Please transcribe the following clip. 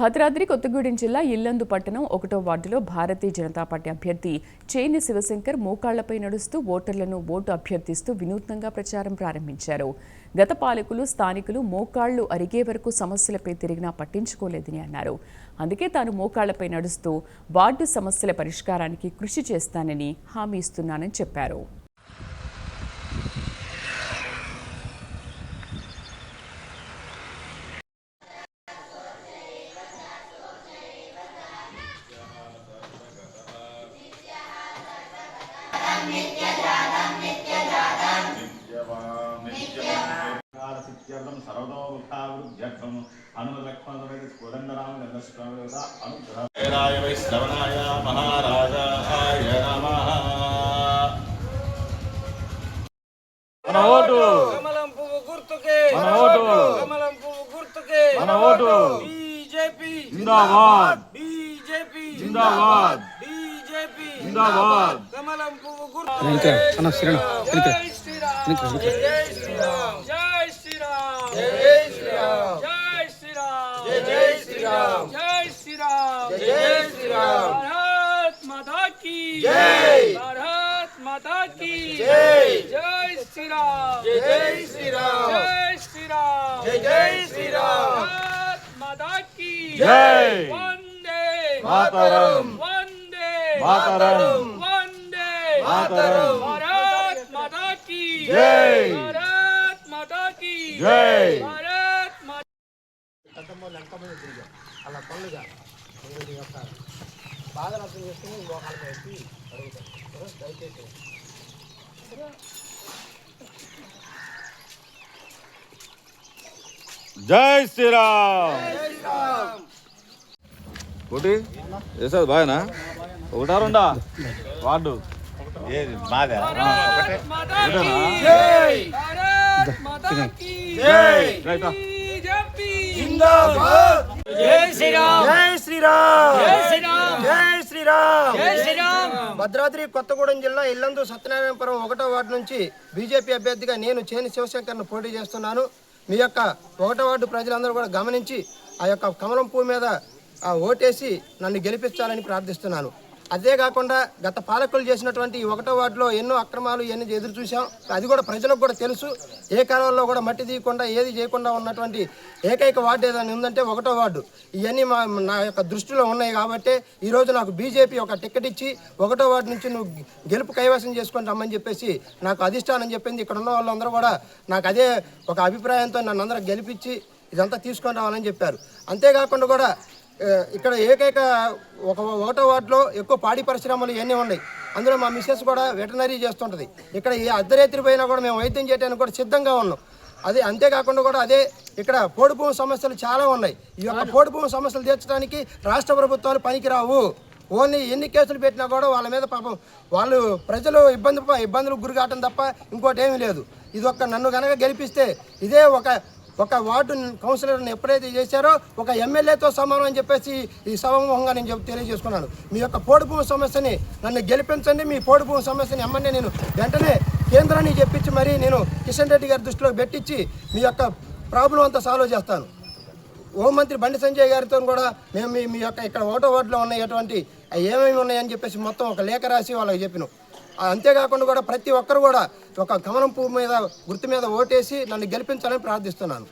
భద్రాద్రి కొత్తగూడెం జిల్లా ఇల్లందు పట్టణం ఒకటో వార్డులో భారతీయ జనతా పార్టీ అభ్యర్థి చేని శివశంకర్ మోకాళ్ళపై నడుస్తూ ఓటర్లను ఓటు అభ్యర్థిస్తూ వినూత్నంగా ప్రచారం ప్రారంభించారు. గత పాలకులు స్థానికులు మోకాళ్ళు అరిగే వరకు సమస్యలపై తిరిగినా పట్టించుకోలేదని అన్నారు. అందుకే తాను మోకాళ్ళపై నడుస్తూ వార్డు సమస్యల పరిష్కారానికి కృషి చేస్తానని హామీ ఇస్తున్నానని చెప్పారు. అనుగ్రహాయ శ్రవణాయ మహారాజాయ నమః. మన ఓటు. కమలం పువ్వు గుర్తుకే. మన ఓటు. కమలం పువ్వు గుర్తుకే. మన ఓటు. బీజేపీ. జిందాబాద్. బీజేపీ. జిందాబాద్. జిందాబాద్. కమలం పువ్వు గుర్తు వెనక అన్న శ్రీరామ్ వెనక వెనక జై శ్రీరామ్ జై శ్రీరామ్ జై శ్రీరామ్ జై శ్రీరామ్ జై శ్రీరామ్ జై శ్రీరామ్ జై శ్రీరామ్. భారత్ మాతా కీ జై. భారత్ మాతా కీ జై. జై శ్రీరామ్ జై శ్రీరామ్. జై శ్రీరామ్ జై శ్రీరామ్ భారత్ మాతా కీ జై. వందే మాతరం. मातरम। वंदे। मातरम। भारत माता की। जय। भारत माता की। जय। भारत माता तो मैं लंका में चली जाऊँ अलग पल जा मेरे लिए अच्छा बाद रात में जैसे ही वहाँ पे ऐसी अरुण का तो दायित्व है जय श्री राम। कोटी ऐसा भाई ना? ఒకటా రెండా? వార్డు. ఏది మాదే. జై! భారత్ మాతా కీ జై! రైటా బీజేపీ జిందాబాద్! జై శ్రీరామ్. జై శ్రీరామ్! జై శ్రీరామ్. జై శ్రీరామ్! జై శ్రీరామ్. భద్రాద్రి కొత్తగూడెం జిల్లా ఇల్లందు సత్యనారాయణపురం ఒకటో వార్డు నుంచి బీజేపీ అభ్యర్థిగా నేను చేని శివశంకర్ను పోటీ చేస్తున్నాను. మీ యొక్క ఒకటో వార్డు ప్రజలందరూ కూడా గమనించి ఆ యొక్క కమలం పువ్వు మీద ఆ ఓటేసి నన్ను గెలిపించాలని ప్రార్థిస్తున్నాను. అదే కాకుండా గత పాలకులు చేసినటువంటి ఒకటో వార్డులో ఎన్నో అక్రమాలు ఇవన్నీ ఎదురు చూసాం అది కూడా ప్రజలకు కూడా తెలుసు. ఏ కాలంలో కూడా మట్టి తీయకుండా ఏది చేయకుండా ఉన్నటువంటి ఏకైక వార్డు ఏదైనా ఉందంటే ఒకటో వార్డు. ఇవన్నీ మా నా యొక్క దృష్టిలో ఉన్నాయి కాబట్టి ఈరోజు నాకు బీజేపీ ఒక టికెట్ ఇచ్చి ఒకటో వార్డు నుంచి నువ్వు గెలుపు కైవసం చేసుకొని రమ్మని చెప్పేసి నాకు అధిష్టానం చెప్పింది. ఇక్కడ ఉన్న వాళ్ళందరూ కూడా నాకు అదే ఒక అభిప్రాయంతో నన్ను అందరూ గెలిపించి ఇదంతా తీసుకొని రావాలని చెప్పారు. అంతేకాకుండా కూడా ఇక్కడ ఏకైక ఒక ఒకటో వార్డులో ఎక్కువ పాడి పరిశ్రమలు ఇవన్నీ ఉన్నాయి? అందులో మా మిస్సెస్ కూడా వెటనరీ చేస్తుంటుంది. ఇక్కడ ఏ అర్ధరాత్రి పోయినా కూడా మేము వైద్యం చేయడానికి కూడా సిద్ధంగా ఉన్నాం. అదే అంతేకాకుండా కూడా అదే ఇక్కడ పోడు భూమి సమస్యలు చాలా ఉన్నాయి. ఈ యొక్క పోడు భూమి సమస్యలు తీర్చడానికి రాష్ట్ర ప్రభుత్వాలు పనికిరావు. ఓన్లీ ఎన్ని కేసులు పెట్టినా కూడా వాళ్ళ మీద పాపం వాళ్ళు ప్రజలు ఇబ్బంది ఇబ్బందులకు గురి కావటం తప్ప ఇంకోటి ఏమీ లేదు. ఇది ఒక్క నన్ను కనుక గెలిపిస్తే ఇదే ఒక ఒక వార్డు కౌన్సిలర్ని ఎప్పుడైతే చేశారో ఒక ఎమ్మెల్యేతో సమానం అని చెప్పేసి ఈ సభముఖంగా నేను చెప్పి తెలియజేసుకున్నాను. మీ యొక్క పోడుభూమి సమస్యని నన్ను గెలిపించండి మీ పోడుభూమి సమస్యని ఎమ్మెల్యే నేను వెంటనే కేంద్రాన్ని చెప్పించి మరీ నేను కిషన్ రెడ్డి గారి దృష్టిలో పెట్టించి మీ యొక్క ప్రాబ్లం అంతా సాల్వ్ చేస్తాను. హోంమంత్రి బండి సంజయ్ గారితో కూడా మేము మీ మీ యొక్క ఇక్కడ ఓటో వార్డులో ఉన్నటువంటి ఏమేమి ఉన్నాయని చెప్పేసి మొత్తం ఒక లేఖ రాసి వాళ్ళకి చెప్పినాం. అంతేకాకుండా కూడా ప్రతి ఒక్కరు కూడా ఒక గమనం పువ్వు మీద గుర్తు మీద ఓటేసి నన్ను గెలిపించాలని ప్రార్థిస్తున్నాను.